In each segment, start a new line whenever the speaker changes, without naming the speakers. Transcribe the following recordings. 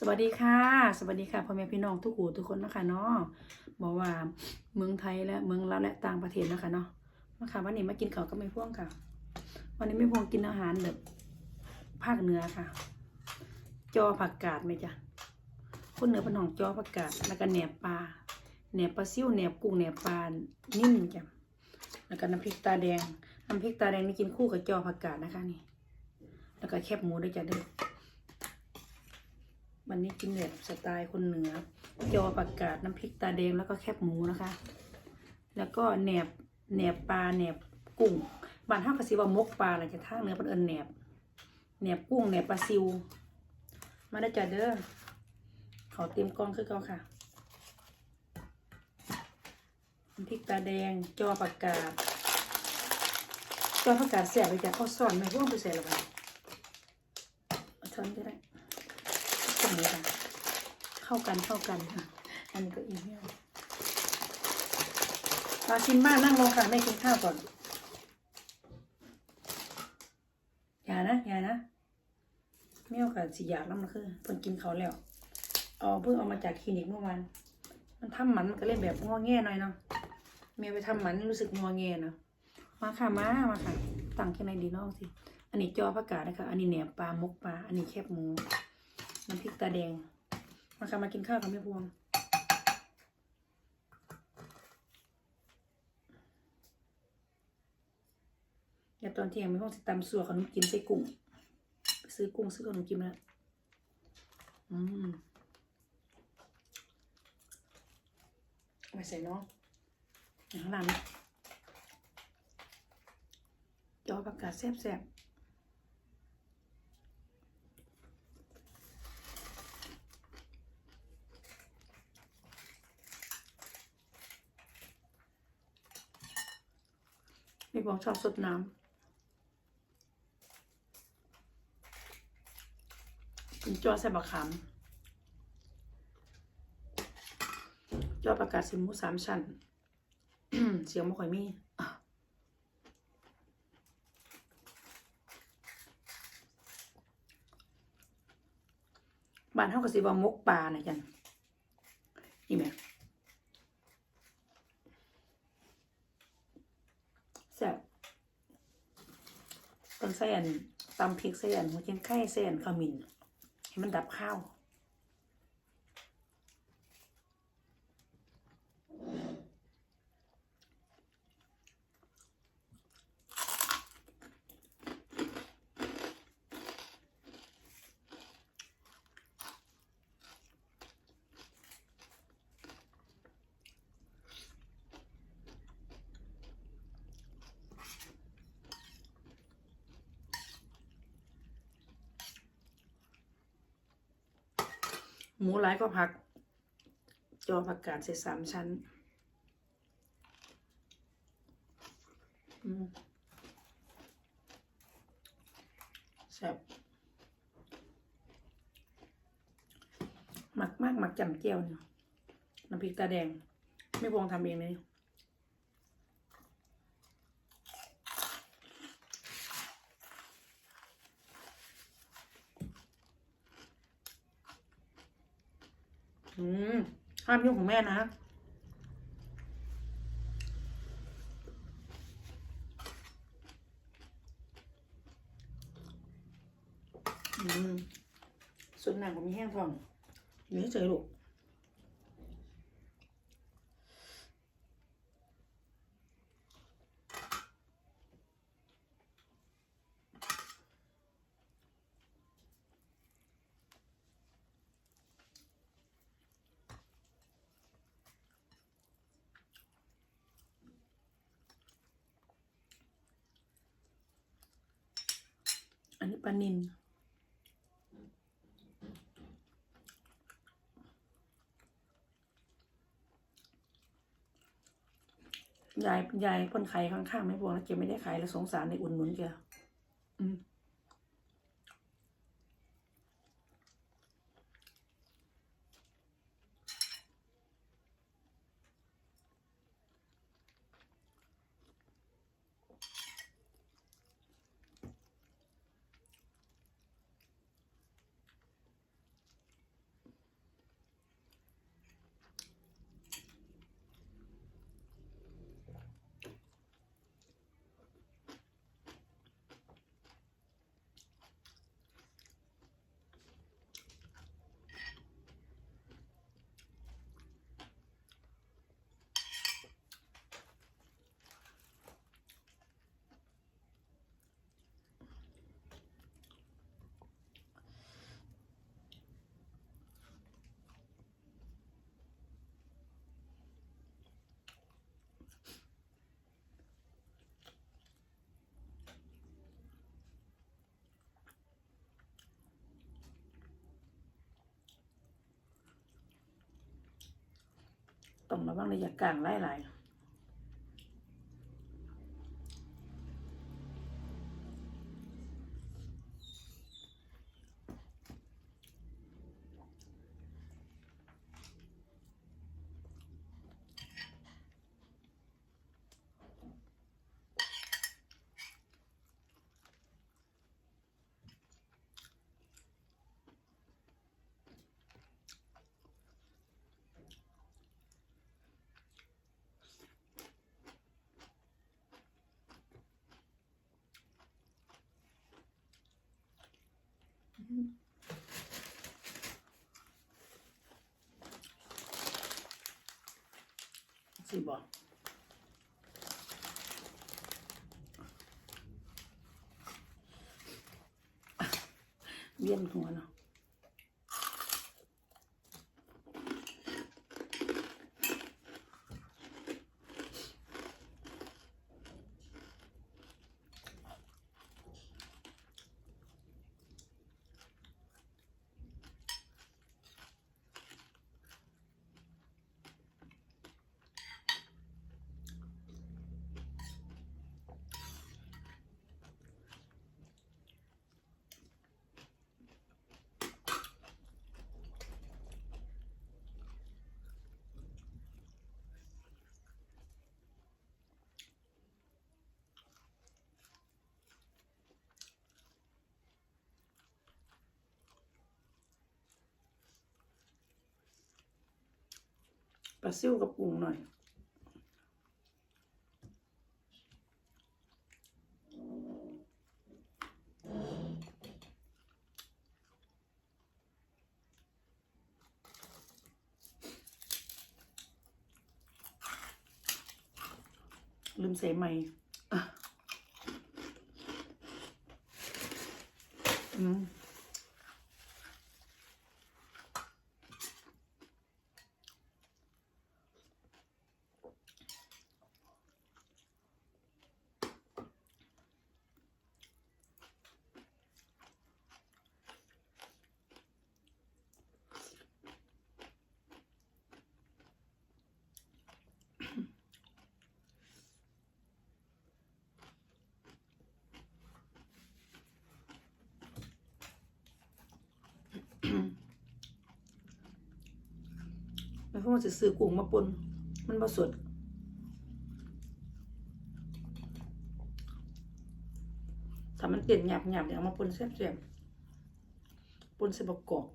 สวัสดีค่ะ สวัสดีค่ะพ่อแม่พี่น้องทุกหูทุกคนนะคะเนาะบอกว่าเมืองไทยและเมืองลาวและต่างประเทศนะคะเนาะมาค่ะวันนี้มากินข้าวก็ไม่พ่วงค่ะ วันนี้ไม่พ่วงกินอาหารแบบภาคเหนือค่ะ จอผักกาดไหมจ๊ะคนเหนือเป็นองจอผักกาดแล้วก็แหนบปลาแหนบปลาซิ่วแหนบกุ้งแหนบปลานิ่มจ้ะแล้วก็น้ำพริกตาแดงน้ำพริกตาแดงนี่กินคู่กับจอผักกาดนะคะนี่ แล้วก็แคบหมูด้วยจ้ะเด้อ วันนี้กินแบบสไตล์คนเหนือจอผักกาดน้ำพริกตาแดงแล้วก็แคบหมูนะคะ แล้วก็แหนบแหนบปลาแหนบกุ้งบ้านห้ากระซิว่ามกปลาอะไรจะทางเหนือเป็นเอิญแหนบแหนบกุ้งแหนบปลาซิว มาได้จ้ะเด้อขอเตรียมกล้องคือเก่าค่ะน้ำพริกตาแดงจอผักกาดจอผักกาดแสบไปจ้ะเขาซ่อนไม่ร่วงไปใส่หรอกเอาช้อนก็ได้ ดีค่ะ เข้ากันเข้ากันค่ะ อันนี้ก็อีเมลมาชิมบ้านนั่งลงค่ะไม่กินข้าวก่อน อย่านะอย่านะเมี่ยวกับสีอยากแล้วมันคือเพิ่นกินเขาแล้วเอาเพิ่งเอามาจากคลินิกเมื่อวานมันทำหมันมันก็เลยแบบงอแงหน่อยเนาะเมียไปทำหมันรู้สึกงอแงเนาะมาค่ะมามาค่ะตั้งแค่ไหนดีน้องสิอันนี้จอผักกาดนะคะ อันนี้แหนบปลามกปลา อันนี้แคบหมู น้ำพริกตาแดงมาค่ะมากินข้าวกับแม่พวงเดี๋ยวตอนเที่ยงแม่พวงสิตำสัวขนมกินใส่กุ้งไปซื้อกุ้งซื้อขนมกินมาแล้วอืมเอาไปใส่เน้องอย่างข้างหลังจอผักกาดแซ่บๆ มี บอกชอบสดน้ำกินจอใส่บะขามจอประกาศสิมูสามชั้น เสียงไม่ค่อยมี่บ้านเท่ากับสิว่ามกปลานะจันนี่แหม่ แซ่บต้องใส่อันตำพริกใส่อันหัวเชียงไข่ใส่อันขมิ้นให้มันดับข้าว ห มูหลายก็ผัก จอผักกาดใส่สามชั้นแซ่บหมักมากหมักจำเจียวเนี่ยน้ำพริกตาแดง ไม่พวงทำเองเลย อืมห้ามยุ่งของแม่นะอืมส่วนหนังของมีแห้งพร้อมนี่เฉยลูกอั นนี้ปลานินยายยายคนขายข้างๆไม่พวงแล้วเกไม่ได้ขายแล้วสงสารในอุ่นหนุนเกอืม ต้องระวังระยะกลางหลายห สิบอเวียนหัวเนาะ ป ลาซิ่วกับปรุงหน่อยลืมใส่ใหม่อะ อืมแล้วเขาจะซื้อกุ้งมาปนมันผสดถ้ามันเปลี่ยนหยาบหยาบเดี๋ยวเอามาปนแซ่บๆปนใส่บกกอก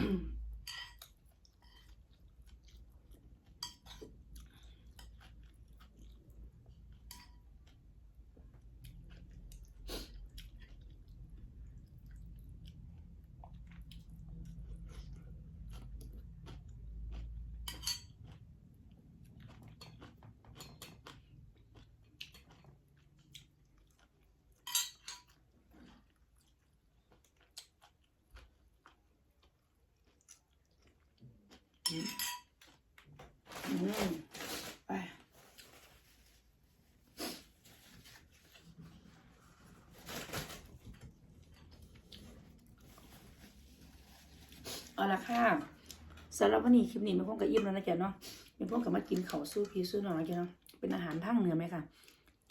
mm ค่ะสำหรับวันนี้คลิปนี้มันคงกับอิ่มแล้วนะจ๊ะเนาะมันคงกับมากินเขาสู้พีสู้น้องนะจ๊ะเนาะเป็นอาหารทางเหนือไหมค่ะ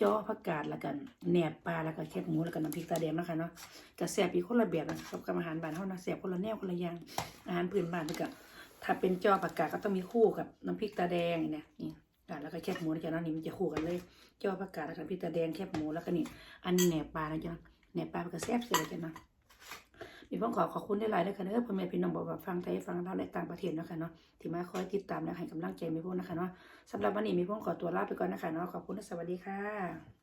จ้อผักกาดแล้วกันแหนบปลาแล้วก็แคบหมูแล้วก็น้ำพริกตาแดงนะคะเนาะกระแสบอีกคนละแบบนะครับกับอาหารบ้านเฮานะแสบคนละแนวคนละอย่างอาหารพื้นบ้านไปกับถ้าเป็นจ้อผักกาดก็ต้องมีคู่กับน้ำพริกตาแดงเนี่ยนี่แล้วก็แคบหมูนะจ๊ะเนาะนี่มันจะคู่กันเลยจ้อผักกาดแล้วก็น้ำพริกตาแดงแคบหมูแล้วก็นี่อันนี้แหนบปลานะจ๊ะแหนบปลาก็แซ่บเสียเลยจ้ะเนาะ มีพ้องขอขอบคุณได้หลายนะคะเด้อพ่อแม่พี่น้องบอกว่าฟังไทยฟังเราในต่างประเทศนะคะเนาะที่มาคอยติดตามและให้กำลังใจมีพวกนะคะเนาะสำหรับวันนี้มีพ้องขอตัวลาไปก่อนนะคะเนาะขอบคุณและสวัสดีค่ะ